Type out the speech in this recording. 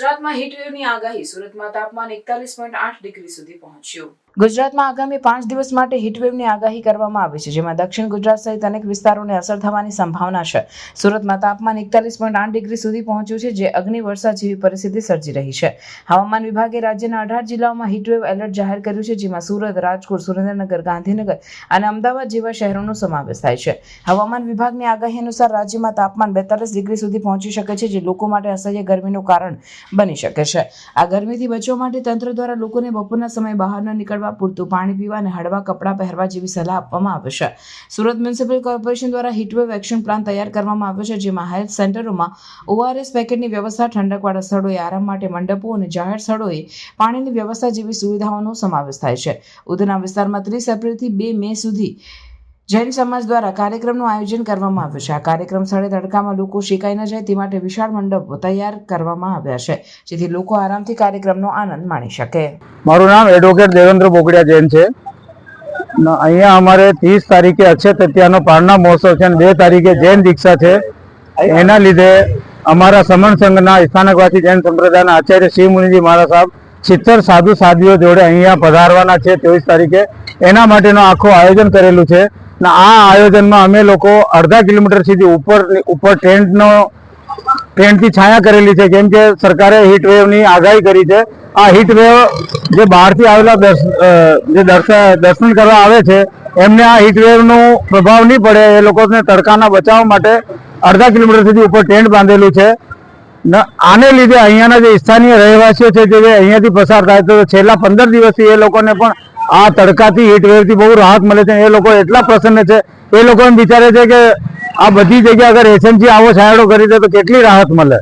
já ગુજરાતમાં હીટવેવની આગાહી સુરતમાં તાપમાન એકતાલીસ પોઈન્ટ આઠ ડિગ્રી સુધી પહોંચ્યું. ગુજરાતમાં આગામી પાંચ દિવસ માટે હીટવેવની આગાહી કરવામાં આવી છે, જેમાં દક્ષિણ ગુજરાત સહિત અનેક વિસ્તારોને અસર થવાની સંભાવના છે. સુરતમાં તાપમાન એકતાલીસ પોઈન્ટ આઠ ડિગ્રી સુધી પહોંચ્યું છે, જે અગ્નિવર્ષા જેવી પરિસ્થિતિ સર્જી રહી છે. હવામાન વિભાગે રાજ્યના અઢાર જિલ્લાઓમાં હીટવેવ એલર્ટ જાહેર કર્યું છે, જેમાં સુરત, રાજકોટ, સુરેન્દ્રનગર, ગાંધીનગર અને અમદાવાદ જેવા શહેરોનો સમાવેશ થાય છે. હવામાન વિભાગની આગાહી અનુસાર રાજ્યમાં તાપમાન બેતાલીસ ડિગ્રી સુધી પહોંચી શકે છે, જે લોકો માટે અસહ્ય ગરમીનું કારણ બની શકે છે. આ ગરમીથી બચવા માટે તંત્ર દ્વારા લોકોને બપોરના સમયે બહાર ન નીકળવા, પૂરતું પાણી પીવા અને હળવા કપડાં પહેરવા જેવી સલાહ આપવામાં આવે છે. સુરત મ્યુનિસિપલ કોર્પોરેશન દ્વારા હીટવેવ એક્શન પ્લાન તૈયાર કરવામાં આવ્યો છે, જેમાં હેલ્થ સેન્ટરોમાં ઓઆરએસ પેકેટની વ્યવસ્થા ઠંડકવાળા સ્થળોએ આરામ માટે મંડપો અને જાહેર સ્થળોએ પાણીની વ્યવસ્થા જેવી સુવિધાઓનો સમાવેશ થાય છે. ઉધના વિસ્તારમાં ત્રીસ એપ્રિલથી બે મે સુધી જૈન સમાજ દ્વારા કાર્યક્રમનું આયોજન કરવામાં આવ્યું છે. આ કાર્યક્રમ સ્થળે તડકામાં લોકો શેકાઈ ન જાય તે માટે વિશાળ મંડપો તૈયાર કરવામાં આવ્યા છે, જેથી લોકો આરામથી કાર્યક્રમનો આનંદ માણી શકે. મારું નામ એડવોકેટ દેવેન્દ્ર બોકડિયા જૈન છે. અહીંયા અમારે ત્રીસ તારીખે અક્ષય તૃતીયાનો પારણા મહોત્સવ છે અને બે તારીખે જૈન દીક્ષા છે. એના લીધે અમારા સમણ સંઘના સ્થાનકવાસી જૈન સંપ્રદાયના આચાર્ય શિવ મુનિજી મહારાજ સાહેબ સિત્તેર સાધુ સાધુઓ જોડે અહીંયા પધારવાના છે ત્રેવીસ તારીખે. એના માટેનું આખું આયોજન કરેલું છે. આ આયોજનમાં અમે લોકો અડધા કિલોમીટર સુધી ઉપર ઉપર ટેન્ટનો, ટેન્ટથી છાયા કરેલી છે. કેમ કે સરકારે હીટવેવની આગાહી કરી છે. આ હીટવેવ જે બહારથી આવેલા જે દર્શ- દર્શન કરવા આવે છે, એમને આ હીટવેવનો પ્રભાવ નહીં પડે. એ લોકોને તડકાના બચાવ માટે અડધા કિલોમીટર સુધી ઉપર ટેન્ટ બાંધેલું છે. આને લીધે અહીંયાના જે સ્થાનીય રહેવાસીઓ છે, જે અહીંયાથી પસાર થાય, તો છેલ્લા પંદર દિવસથી એ લોકોને પણ આ તડકાથી હીટવેવથી બહુ રાહત મળે છે. એ લોકો એટલા પ્રસન્ન છે. એ લોકો એમ વિચારે છે કે આ બધી જગ્યા અગર એસએમસી આવો છાંયડો કરી દે તો કેટલી રાહત મળે?